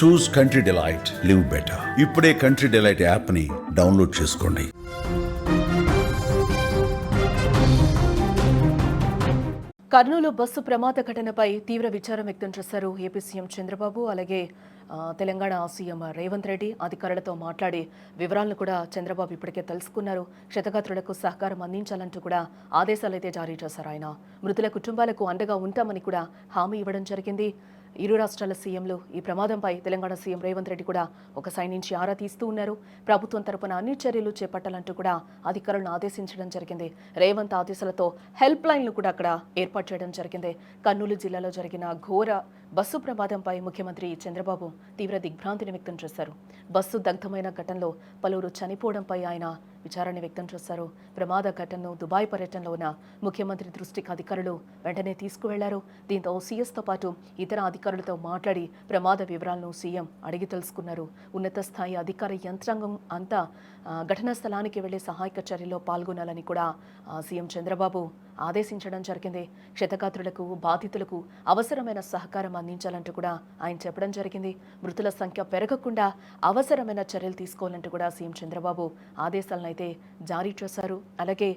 Choose Country Delight live better ఇప్పుడే Country Delight యాప్ని download చేసుకోండి. కర్నూలు బస్సు ప్రమాద ఘటనపై తీవ్ర విచారం వ్యక్తం చేశారు ఏపీ సీఎం చంద్రబాబు అలాగే తెలంగాణ సీఎం రేవంత్ రెడ్డి అధికారులతో మాట్లాడి వివరాలను కూడా చంద్రబాబు ఇప్పటికే తెలుసుకున్నారు. క్షతగాత్రులకు సహకారం అందించాలంటూ కూడా ఆదేశాలు అయితే జారీ చేశారు ఆయన. మృతుల కుటుంబాలకు అండగా ఉంటామని కూడా హామీ ఇవ్వడం జరిగింది. ఇరు రాష్ట్రాల సీఎంలు ఈ ప్రమాదంపై తెలంగాణ సీఎం రేవంత్ రెడ్డి కూడా ఒక సైన్ నుంచి ఆరా తీస్తూ ఉన్నారు. ప్రభుత్వం తరపున అన్ని చర్యలు చేపట్టాలంటూ కూడా అధికారులను ఆదేశించడం జరిగింది. రేవంత్ ఆదేశాలతో హెల్ప్ లైన్లు కూడా అక్కడ ఏర్పాటు చేయడం జరిగింది. కర్నూలు జిల్లాలో జరిగిన ఘోర బస్సు ప్రమాదంపై ముఖ్యమంత్రి చంద్రబాబు తీవ్ర దిగ్భ్రాంతిని వ్యక్తం చేశారు. బస్సు దగ్ధమైన ఘటనలో పలువురు చనిపోవడంపై ఆయన విచారణ వ్యక్తం చేశారు. ప్రమాద ఘటనను దుబాయ్ పర్యటనలో ఉన్న ముఖ్యమంత్రి దృష్టికి అధికారులు వెంటనే తీసుకువెళ్ళారు. దీంతో సీఎస్తో పాటు ఇతర అధికారులతో మాట్లాడి ప్రమాద వివరాలను సీఎం అడిగి తెలుసుకున్నారు. ఉన్నత స్థాయి అధికార యంత్రాంగం అంతా ఘటనా స్థలానికి వెళ్ళే సహాయక చర్యలో పాల్గొనాలని కూడా సీఎం చంద్రబాబు ఆదేశించడం జరిగింది. క్షతగాత్రులకు బాధితులకు అవసరమైన సహకారం అందించాలంటూ కూడా ఆయన చెప్పడం జరిగింది. మృతుల సంఖ్య పెరగకుండా అవసరమైన చర్యలు తీసుకోవాలంటూ కూడా సీఎం చంద్రబాబు ఆదేశాలను అయితే జారీ చేశారు. అలాగే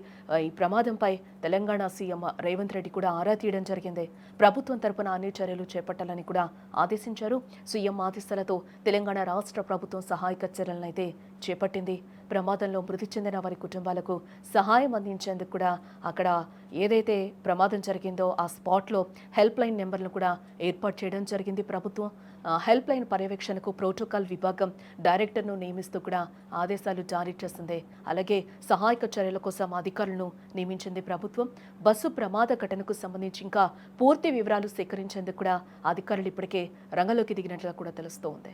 ఈ ప్రమాదంపై తెలంగాణ సీఎం రేవంత్ రెడ్డి కూడా ఆరా తీయడం జరిగింది. ప్రభుత్వం తరపున అన్ని చర్యలు చేపట్టాలని కూడా ఆదేశించారు. సీఎం ఆదేశాలతో తెలంగాణ రాష్ట్ర ప్రభుత్వం సహాయక చర్యలను అయితే చేపట్టింది. ప్రమాదంలో మృతి చెందిన వారి కుటుంబాలకు సహాయం అందించేందుకు కూడా అక్కడ ఏదైతే ప్రమాదం జరిగిందో ఆ స్పాట్లో హెల్ప్ లైన్ నెంబర్ను కూడా ఏర్పాటు చేయడం జరిగింది ప్రభుత్వం. హెల్ప్ లైన్ పర్యవేక్షణకు ప్రోటోకాల్ విభాగం డైరెక్టర్ను నియమిస్తూ కూడా ఆదేశాలు జారీ చేసింది. అలాగే సహాయక చర్యల కోసం అధికారులను నియమించింది ప్రభుత్వం. బస్సు ప్రమాద ఘటనకు సంబంధించి ఇంకా పూర్తి వివరాలు సేకరించేందుకు కూడా అధికారులు ఇప్పటికే రంగంలోకి దిగినట్లుగా కూడా తెలుస్తోంది.